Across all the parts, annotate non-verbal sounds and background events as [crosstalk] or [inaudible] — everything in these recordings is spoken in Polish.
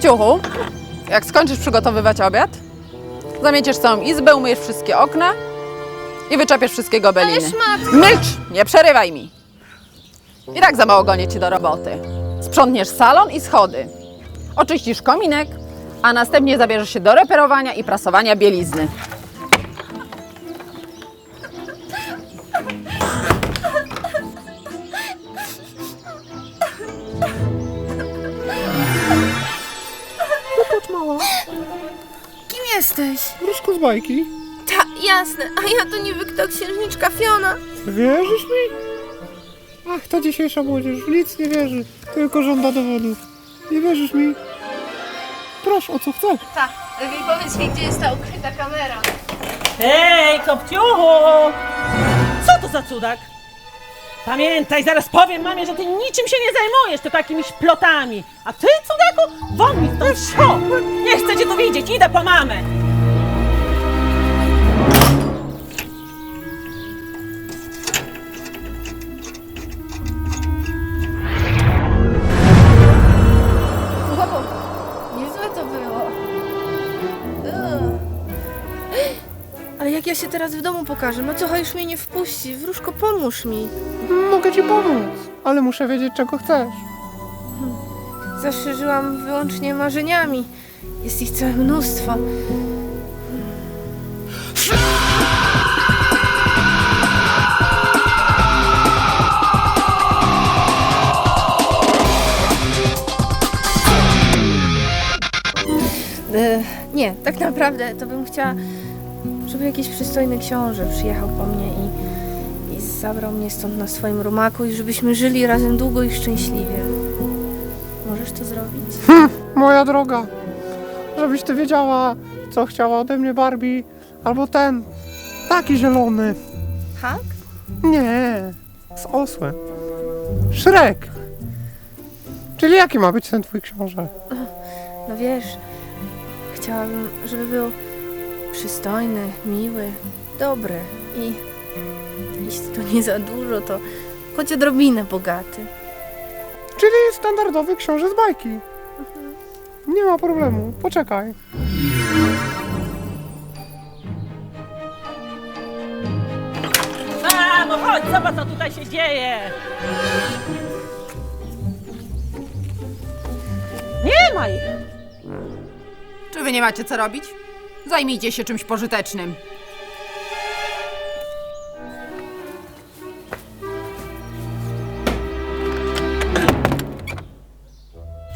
Kopciuchu, jak skończysz przygotowywać obiad, zamieciesz całą izbę, umyjesz wszystkie okna i wyczepiesz wszystkie gobeliny. Matko! Milcz! Nie przerywaj mi! I tak za mało gonię ci do roboty. Sprzątniesz salon i schody. Oczyścisz kominek, a następnie zabierzesz się do reperowania i prasowania bielizny. Jesteś? Z bajki. Ta, jasne, a ja to niby kto księżniczka Fiona. Wierzysz mi? Ach, ta dzisiejsza młodzież w nic nie wierzy, tylko żąda dowodów. Nie wierzysz mi? Proszę, o co chcesz? Tak, lepiej powiedz mi, gdzie jest ta ukryta kamera. Hej, kopciuchu! Co to za cudak? Pamiętaj, zaraz powiem mamie, że ty niczym się nie zajmujesz, tylko jakimiś plotami. A ty, cudaku, won mi stąd sio! Nie chcę cię tu widzieć, idę po mamę! Się teraz w domu pokażę? Macocha już mnie nie wpuści. Wróżko, pomóż mi. Mogę ci pomóc, ale muszę wiedzieć, czego chcesz. Zawsze żyłam wyłącznie marzeniami. Jest ich całe mnóstwo. E, Nie, tak naprawdę to bym chciała, żeby jakiś przystojny książę przyjechał po mnie i, i zabrał mnie stąd na swoim rumaku i żebyśmy żyli razem długo i szczęśliwie. Możesz to zrobić? Moja droga, żebyś ty wiedziała, co chciała ode mnie Barbie, albo ten, taki zielony. Hank? Nie, z osłem. Szrek. Czyli jaki ma być ten twój książę? No wiesz, chciałabym, żeby był przystojny, miły, dobry i jeśli to nie za dużo, to choć odrobinę bogaty. Czyli standardowy książę z bajki. Nie ma problemu, poczekaj. Mamo, chodź, zobacz, co tutaj się dzieje! Nie ma ich! Czy wy nie macie co robić? Zajmijcie się czymś pożytecznym.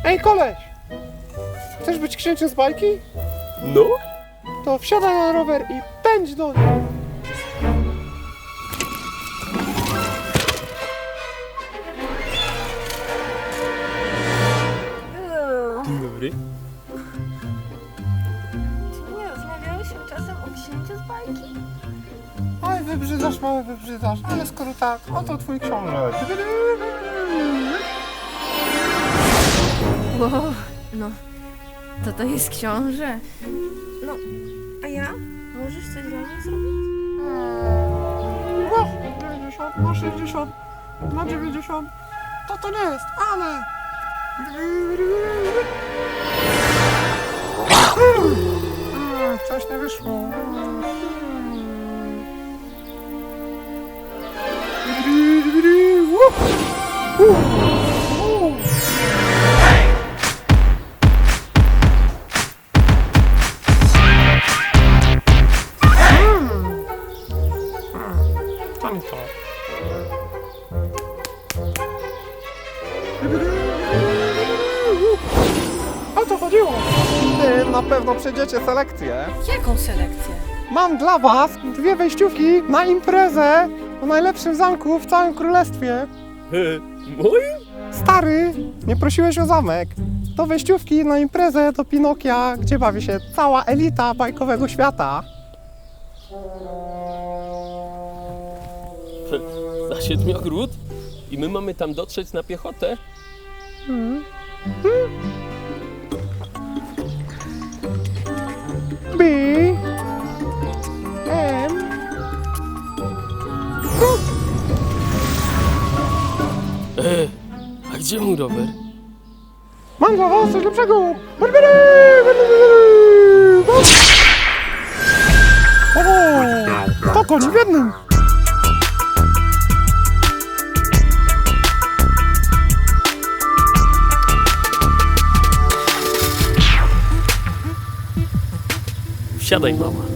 Ej, koleś! Chcesz być księciem z bajki? No? To wsiadaj na rower i pędź do niej. Wybrzydzasz, ale skoro tak, oto twój książę. Wow, no, to to jest książę. No, a ja? Możesz coś dla mnie zrobić? Ło, 90, ma 60, ma 90. To to nie jest, ale... Mm, Coś nie wyszło. To nie to. O to chodziło! Ty na pewno przejdziecie selekcję. Jaką selekcję? Mam dla was dwie wejściówki na imprezę o najlepszym zamku w całym królestwie. E, moim? Stary, nie prosiłeś o zamek. To wejściówki na imprezę do Pinokia, gdzie bawi się cała elita bajkowego świata. Za siedmiogród? I my mamy tam dotrzeć na piechotę? B gdzie mój rower? Mam dla was coś lepszego! O, to koń w jednym! Wsiadaj, mama.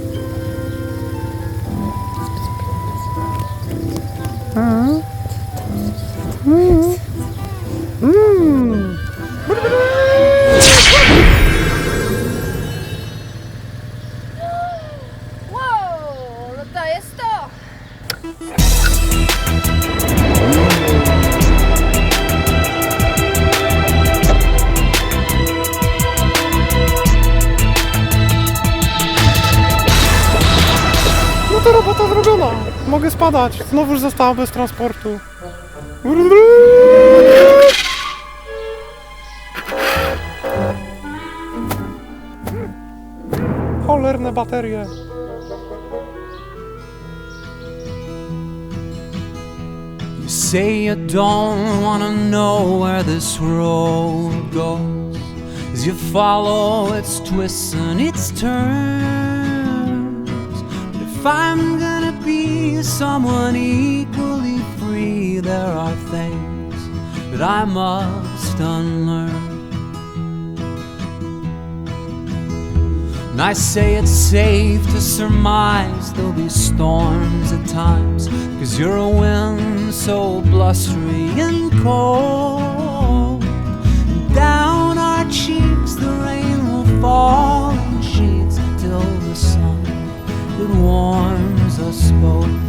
To robota zrobiona! Mogę spadać, znowuż została bez transportu. Cholerne baterie. You say you don't wanna know where this road goes As you follow its twists and its turns if I'm gonna be someone equally free There are things that I must unlearn And I say it's safe to surmise there'll be storms at times. Cause you're a wind so blustery and cold. And down our cheeks the rain will fall it warms us both.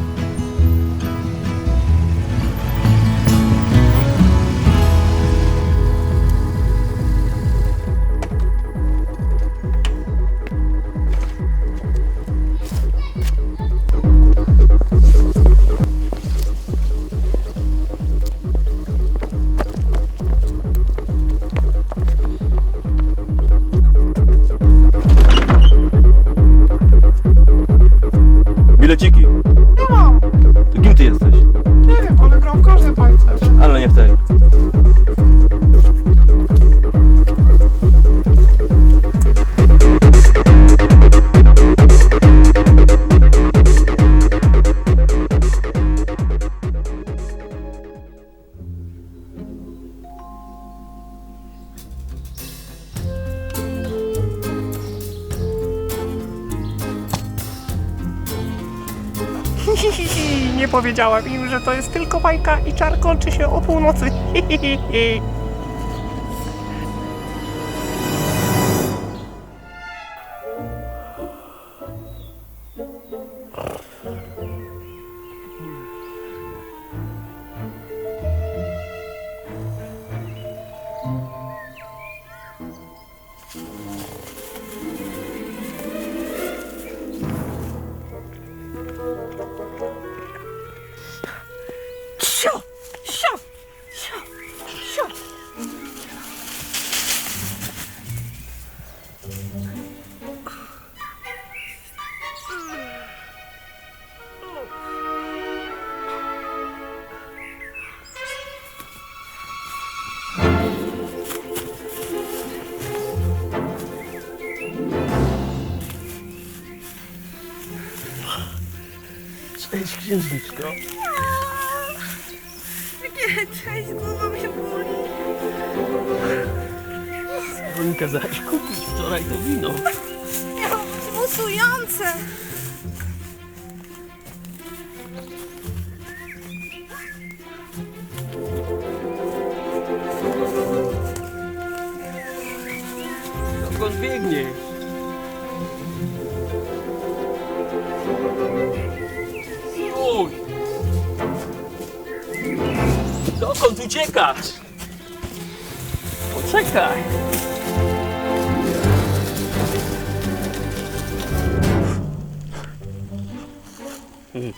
Powiedziałem im, że to jest tylko bajka i czar kończy się o północy. Sio! [laughs] Cześć, księżniczko. Cześć, głowa mnie boli. Bo mi kazałaś kupić wczoraj to wino. Musujące. Dokąd biegniesz? uciekać. Poczekaj. Mm.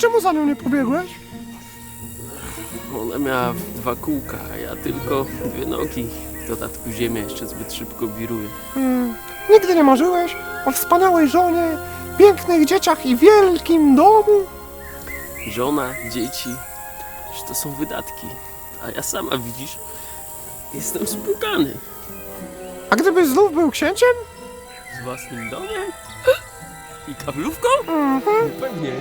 Czemu za nią nie pobiegłeś? Ona miała dwa kółka, a ja tylko dwie nogi. W dodatku ziemia jeszcze zbyt szybko wiruje. Hmm, nigdy nie marzyłeś o wspaniałej żonie, pięknych dzieciach i wielkim domu? Żona, dzieci, że to są wydatki. A ja sama, widzisz, jestem spłukany. A gdybyś znów był księciem? Z własnym domem? I kablówką? Mhm. No pewnie.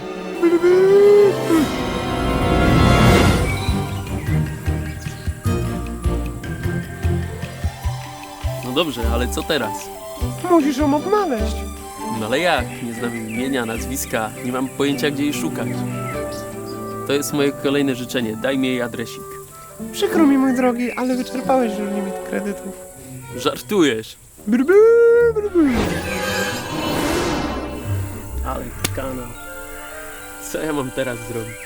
No dobrze, ale co teraz? Musisz ją odnaleźć. No ale jak? Nie znam imienia, nazwiska, nie mam pojęcia, gdzie jej szukać. To jest moje kolejne życzenie. Daj mi jej adresik. Przykro mi, mój drogi, ale wyczerpałeś już limit kredytów. Żartujesz. Brby, brby. Ale kanał. Co ja mam teraz zrobić?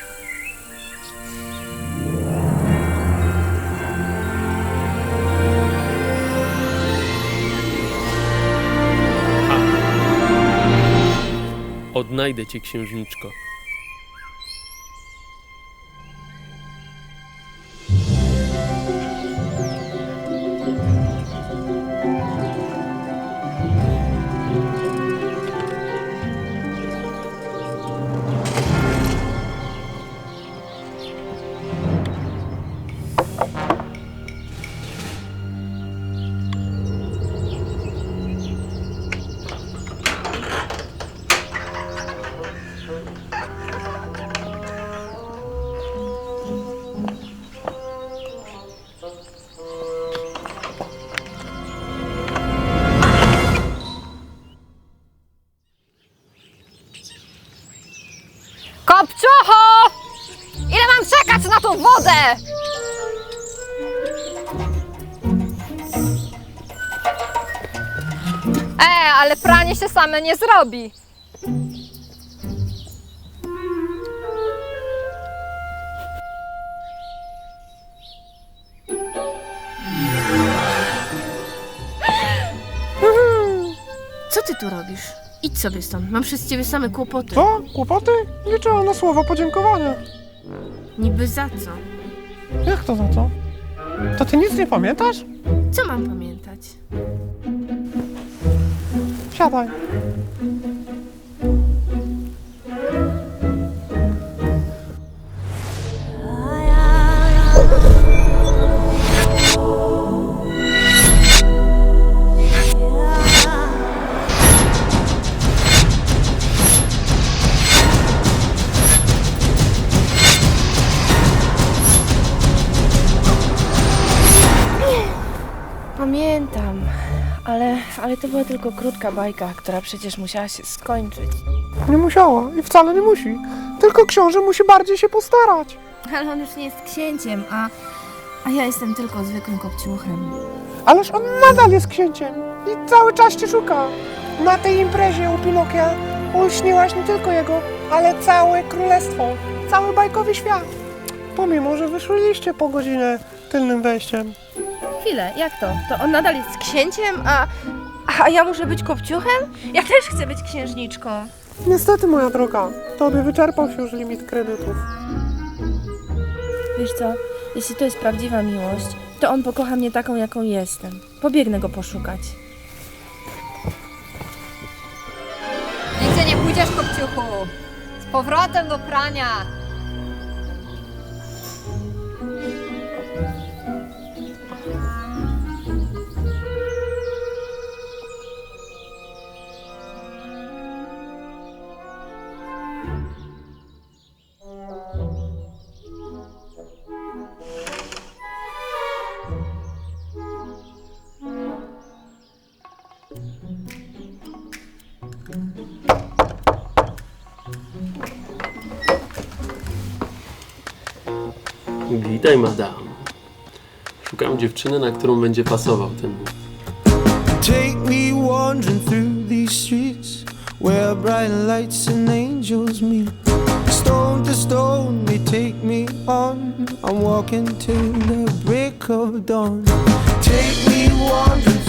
Odnajdę cię, księżniczko. Kopciucho! Ile mam czekać na tą wodę? E, ale pranie się same nie zrobi. Co ty tu robisz? Idź sobie stąd, mam przez ciebie same kłopoty. Co? Kłopoty? Liczyłam na słowa podziękowania. Niby za co? Jak to za co? To ty nic nie pamiętasz? Co mam pamiętać? Siadaj. Pamiętam, ale, ale to była tylko krótka bajka, która przecież musiała się skończyć. Nie musiała i wcale nie musi. Tylko książę musi bardziej się postarać. Ale on już nie jest księciem, a, a ja jestem tylko zwykłym kopciuchem. Ależ on nadal jest księciem i cały czas cię szuka. Na tej imprezie u Pinokia uśniłaś nie tylko jego, ale całe królestwo, cały bajkowy świat. Pomimo, że wyszliście po godzinę tylnym wejściem. Chwilę, jak to? To on nadal jest księciem, a, a ja muszę być kopciuchem? Ja też chcę być księżniczką. Niestety, moja droga, tobie wyczerpał się już limit kredytów. Wiesz co, jeśli to jest prawdziwa miłość, to on pokocha mnie taką, jaką jestem. Pobiegnę go poszukać. Nigdzie nie pójdziesz, kopciuchu. Z powrotem do prania. Witaj, madam. Szukam dziewczyny, na którą będzie pasował ten mój. Take me wandering through these streets where bright lights and angels meet. Stone to stone, they take me on. I'm walking till the break of dawn. Take me wandering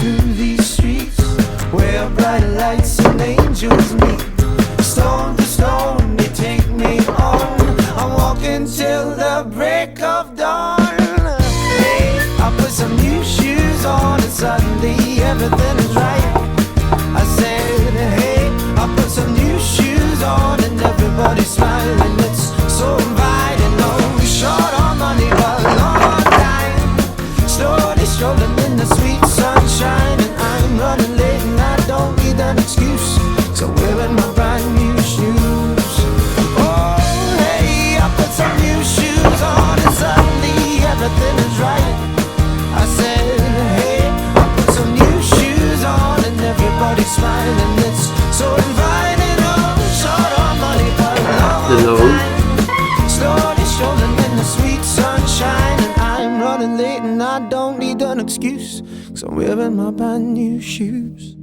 shoes.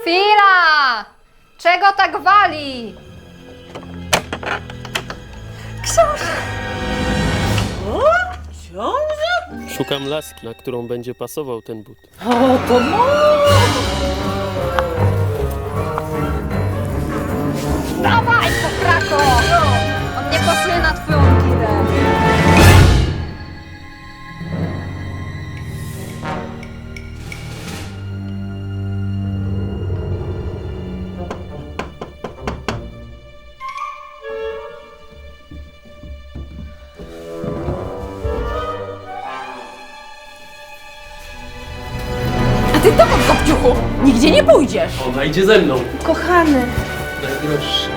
Chwila! Czego tak wali? Szukam laski, na którą będzie pasował ten but. O, to! Ona idzie ze mną. Kochany. Najdroższy.